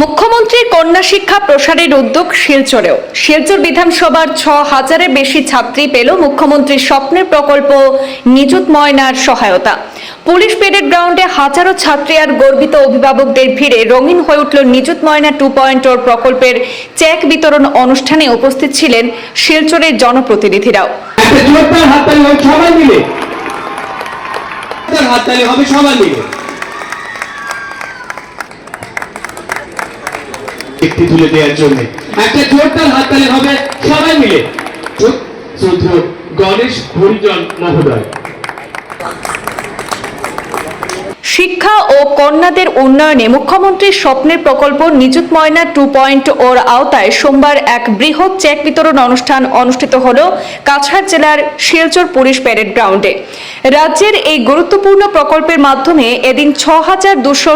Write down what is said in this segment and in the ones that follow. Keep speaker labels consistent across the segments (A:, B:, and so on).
A: মুখ্যমন্ত্রীর কন্যা শিক্ষা প্রসারের উদ্যোগ শিলচরেও। শিলচর বিধানসভার ছ হাজারের বেশি ছাত্রী পেল মুখ্যমন্ত্রীর স্বপ্নের প্রকল্প নিযুত ময়নার সহায়তা। পুলিশ পেরেড গ্রাউন্ডে হাজারো ছাত্রী আর গর্বিত অভিভাবকদের ভিড়ে রঙিন হয়ে উঠল নিযুত ময়না টু পয়েন্ট প্রকল্পের চেক বিতরণ অনুষ্ঠানে উপস্থিত ছিলেন শিলচরের জনপ্রতিনিধিরাও।
B: হাততালি হবে, সবাই মিলে। একটি তুলে দেওয়ার জন্য। একটা জোরদার হাততালি হবে সবাই মিলে। চৌধুর গণেশ হরিজন মহোদয়।
A: শিক্ষা ও কন্যাদের উন্নয়নে মুখ্যমন্ত্রীর স্বপ্নের প্রকল্প নিযুত ময়না টু পয়েন্ট ওর আওতায় সোমবার এক বৃহৎ চেক বিতরণ অনুষ্ঠান অনুষ্ঠিত হল কাছাড় জেলার শিলচর পুলিশ প্যারেড গ্রাউন্ডে। রাজ্যের এই গুরুত্বপূর্ণ প্রকল্পের মাধ্যমে এদিন ছ হাজার দুশো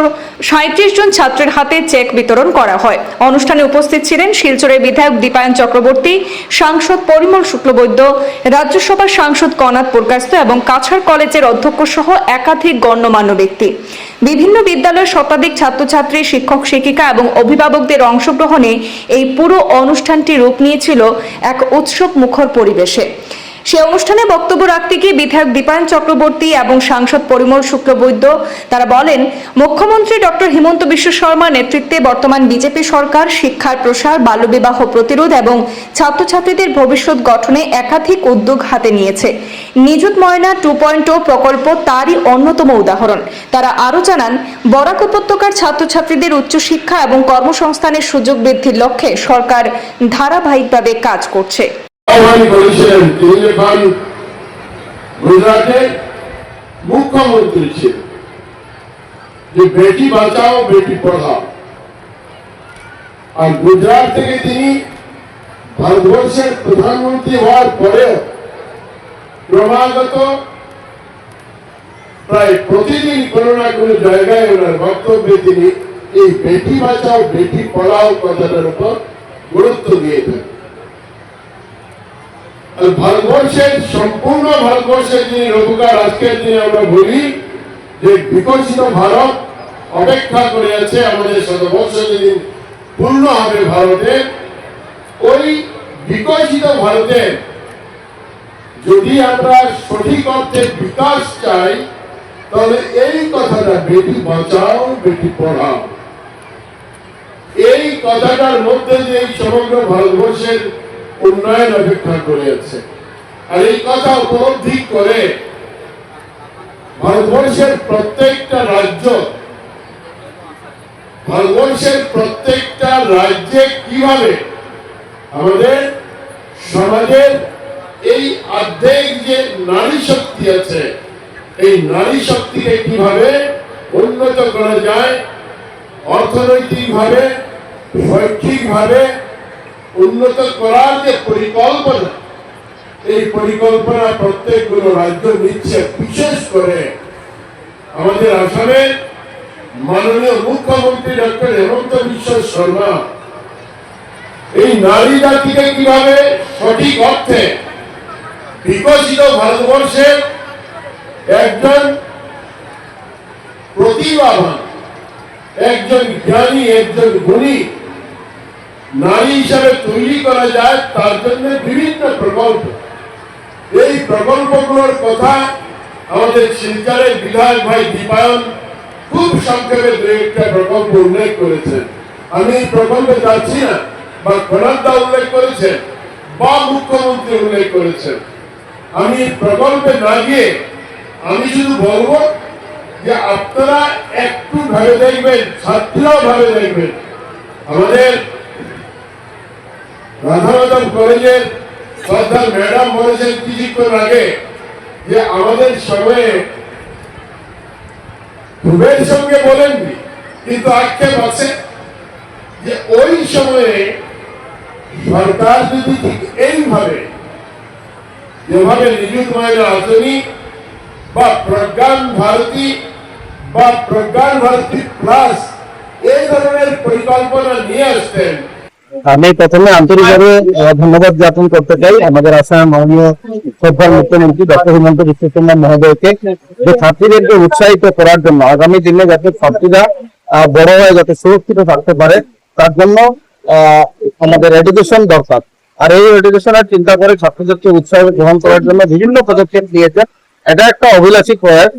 A: সাঁত্রিশ জন ছাত্রের হাতে চেক বিতরণ করা হয়। অনুষ্ঠানে উপস্থিত ছিলেন শিলচরের বিধায়ক দীপায়ন চক্রবর্তী, সাংসদ পরিমল শুক্লবৈদ্য, রাজ্যসভার সাংসদ কনাথ পুরকাস্ত এবং কাছাড় কলেজের অধ্যক্ষ সহ একাধিক গণ্যমান্য ব্যক্তি। বিভিন্ন বিদ্যালয়ের শতাধিক ছাত্রছাত্রী, শিক্ষক, শিক্ষিকা এবং অভিভাবকদের অংশগ্রহণে এই পুরো অনুষ্ঠানটি রূপ নিয়েছিল এক উৎসব মুখর পরিবেশে। সে অনুষ্ঠানে বক্তব্য রাখতে গিয়ে বিধায়ক দীপায়ন চক্রবর্তী এবং সাংসদ পরিমল শুক্লবৈদ্য, তারা বলেন, মুখ্যমন্ত্রী ডক্টর হিমন্ত বিশ্ব শর্মা নেতৃত্বে বর্তমান বিজেপি সরকার, শিক্ষার প্রসার, বাল্যবিবাহ প্রতিরোধ এবং ছাত্রছাত্রীদের ভবিষ্যৎ গঠনে একাধিক উদ্যোগ হাতে নিয়েছে। নিযুত ময়না টু পয়েন্ট প্রকল্প তারই অন্যতম উদাহরণ। তারা আরও জানান, বরাক উপত্যকার ছাত্রছাত্রীদের উচ্চশিক্ষা এবং কর্মসংস্থানের সুযোগ বৃদ্ধির লক্ষ্যে সরকার ধারাবাহিকভাবে কাজ করছে।
C: আহ্বান করেছিলেন তিনি যখন গুজরাটের মুখ্যমন্ত্রী ছিলেন। যে বেটি বাঁচাও, বেটি পড়াও। আর গুজরাট থেকে তিনি ভারতবর্ষের প্রধানমন্ত্রী হওয়ার পরেও ক্রমাগত প্রায় প্রতিদিন কোনো না কোনো জায়গায় ওনার বক্তব্যে তিনি এই বেটি বাঁচাও, বেটি পড়াও কথাটার উপর গুরুত্ব দিয়ে থাকেন ভারতবর্ষের সম্পূর্ণ ভারতবর্ষের যিনি দিনে আমরা বলি যে বিকশিত ভারত অপেক্ষা করে আছে আমাদের শতবর্ষ পূর্ণ হবে ভারতে, ওই বিকশিত ভারতের যদি আমরা সঠিক অর্থে বিকাশ চাই, তাহলে এই কথাটা বেটি বাঁচাও, বেটি পড়াও। এই কথাটার মধ্যে যে সমগ্র ভারতবর্ষের উন্নয়ন অপেক্ষা করে আছে আর এই কথা উপলব্ধি করে ভারতবর্ষের প্রত্যেকটা রাজ্য, ভারতবর্ষের প্রত্যেকটা রাজ্যে কীভাবে আমাদের সমাজের এই অর্ধেক যে নারী শক্তি আছে, এই নারী শক্তিকে কীভাবে উন্নত করা যায়, অর্থনৈতিকভাবে, শৈক্ষিকভাবে উন্নত করার যে পরিকল্পনা, এই পরিকল্পনা প্রত্যেকগুলো রাজ্য নিচ্ছে, বিশেষ করে আমাদের আসামে মাননীয় মুখ্যমন্ত্রী ডক্টর হেমন্ত বিশ্ব শর্মা, এই নারী জাতিকে কীভাবে সঠিক অর্থে বিকশিত ভারতবর্ষের একজন প্রতিভাবান, একজন জ্ঞানী, একজন গুণী নারী হিসাবে তৈরি করা যায়, তার জন্য বিভিন্ন প্রকল্প। এই প্রকল্পগুলোর কথা আমাদের শিলচরের বিধায়ক ভাই দীপায়ন খুব সংক্ষেপে দু একটা প্রকল্প উল্লেখ করেছেন। আমি এই প্রকল্পে যাচ্ছি না, বা খোলাদ্দা উল্লেখ করেছেন, বা মুখ্যমন্ত্রী উল্লেখ করেছেন। আমি প্রকল্পে না গিয়ে আমি শুধু বলব যে আপনারা একটু ভেবে দেখবেন, ছাত্রীরাও ভেবে দেখবেন। আমাদের রাধামাধব কলেজের শ্রদ্ধার ম্যাডাম বলেছেন কিছুক্ষণ আগে যে আমাদের সময়ে খুবের সঙ্গে বলেননি, কিন্তু আক্ষেপ আছে যে ওই সময়ে সরকার যদি ঠিক এইভাবে, যেভাবে নিযুত মহিলা আসনি বা প্রজ্ঞান ভারতী, বা প্রজ্ঞান ভারতী প্লাস এই ধরনের পরিকল্পনা নিয়ে আসতেন
D: আমি প্রথমে আন্তরিকভাবে ধন্যবাদ জ্ঞাপন করতে চাই আমাদের আসাম মাননীয় শ্রদ্ধার মুখ্যমন্ত্রী ডক্টর হিমন্ত বিশ্ব শর্মা মহোদয়কে যে ছাত্রীদেরকে উৎসাহিত করার জন্য আগামী দিনে যাতে ছাত্রীরা বড় হয়ে যাতে সুরক্ষিত থাকতে পারে, তার জন্য আমাদের এডুকেশন দরকার। আর এই এডুকেশনের চিন্তা করে ছাত্রছাত্রী উৎসাহ গ্রহণ করার জন্য বিভিন্ন পদক্ষেপ নিয়েছেন। এটা একটা অভিলাষী প্রয়াস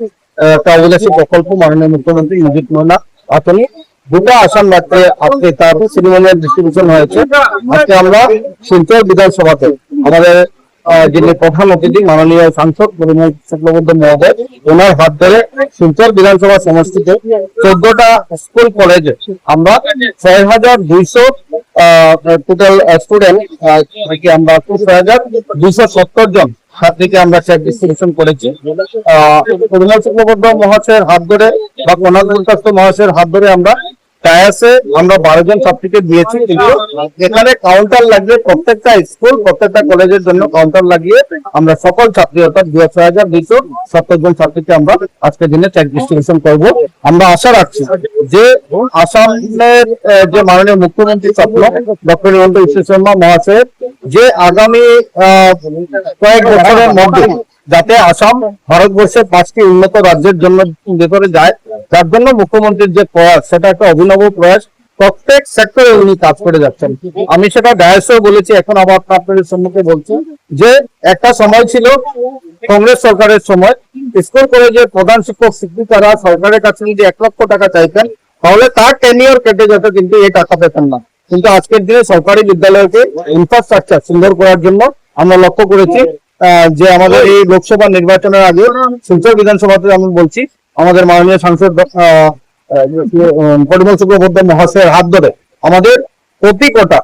D: একটা অভিলাষী প্রকল্প মাননীয় মুখ্যমন্ত্রী নিযুক্ত ময়না আতনি দুটো আসাম রাজ্যে আজকে তার সিনেমানের ডিস্ট্রিবিউশন হয়েছে। আজকে আমরা শিলচর বিধানসভাতে আমাদের যিনি প্রধান অতিথি, মাননীয় সাংসদ পরিমল মহোদয়, ওনার হাত ধরে শিলচর বিধানসভা সমষ্টিতে চোদ্দটা স্কুল কলেজে আমরা ছয় হাজার দুইশো টোটাল স্টুডেন্ট আমরা ছয় হাজার দুইশো সত্তর জন ছাত্রীকে আমরা চেক ডিস্ট্রিবিউশন করেছি। পরিমল শুক্লবদ্ধ মহাশয়ের হাত ধরে বা কনাদুল মহাশয়ের হাত ধরে আমরা টায়াসে আমরা বারো জন ছাত্রীকে দিয়েছি কিন্তু এখানে কাউন্টার লাগিয়ে প্রত্যেকটা স্কুল, প্রত্যেকটা কলেজের জন্য কাউন্টার লাগিয়ে আমরা সকল ছাত্রী অর্থাৎ দুই ছয় হাজার দুইশো সত্তর জন ছাত্রীকে আমরা আজকের দিনে চেক ডিস্ট্রিবিউশন করব। আমরা আশা রাখছি যে আসামের যে মাননীয় মুখ্যমন্ত্রী স্বপ্ন, ডক্টর হিমন্ত বিশ্ব শর্মা মহাশয়ের যে আগামী কয়েক বছরের মধ্যে যাতে আসাম ভারতবর্ষের পাঁচটি উন্নত রাজ্যের জন্য ভেতরে যায় তার জন্য মুখ্যমন্ত্রীর যে প্রয়াস, সেটা একটা অভিনব প্রয়াস। প্রত্যেক সেক্টরে উনি কাজ করে যাচ্ছেন। আমি সেটা ডায়াসেও বলেছি, এখন আবার আপনাদের সম্মুখে বলছি যে, একটা সময় ছিল কংগ্রেস সরকারের সময়। স্কুল কলেজের প্রধান শিক্ষক শিক্ষিকারা সরকারের কাছে যদি এক লক্ষ টাকা চাইতেন, তাহলে তার টেনিয়র কেটে যেত, কিন্তু এই টাকা পেতেন না। কিন্তু আজকের দিনে সরকারি বিদ্যালয়কে ইনফ্রাস্ট্রাকচার সুন্দর করার জন্য আমরা লক্ষ্য করেছি। যে আমাদের এই লোকসভা নির্বাচনের আগে শিলচর বিধানসভাতে আমি বলছি আমাদের মাননীয় সাংসদ পরিমল শুক্লবদ্ধ মহাশয়ের হাত ধরে আমাদের প্রতি কটা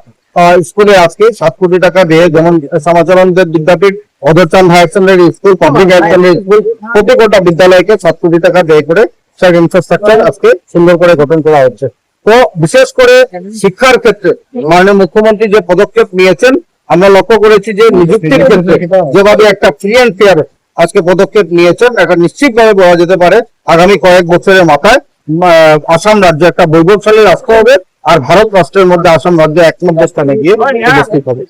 D: স্কুলে আজকে সাত কোটি টাকা দিয়ে যেমন সমাচরণদের বিদ্যাপীঠ অদরচাঁদ higher secondary school public higher secondary school প্রতি কটা বিদ্যালয়কে সাত কোটি টাকা ব্যয় করে ইনফ্রাস্ট্রাকচার আজকে সুন্দর করে গঠন করা হচ্ছে। তো বিশেষ করে শিক্ষার ক্ষেত্রে মাননীয় মুখ্যমন্ত্রী যে পদক্ষেপ নিয়েছেন আমরা লক্ষ্য করেছি যে নিযুক্তির ক্ষেত্রে যেভাবে একটা ফ্রি অ্যান্ড ফেয়ার আজকে পদক্ষেপ নিয়েছেন এটা নিশ্চিতভাবে বলা যেতে পারে আগামী কয়েক বছরের মাথায় আসাম রাজ্য একটা বৈভবশালী রাষ্ট্র হবে আর ভারত রাষ্ট্রের মধ্যে আসাম রাজ্য এক নম্বর স্থানে গিয়ে উপস্থিত হবে।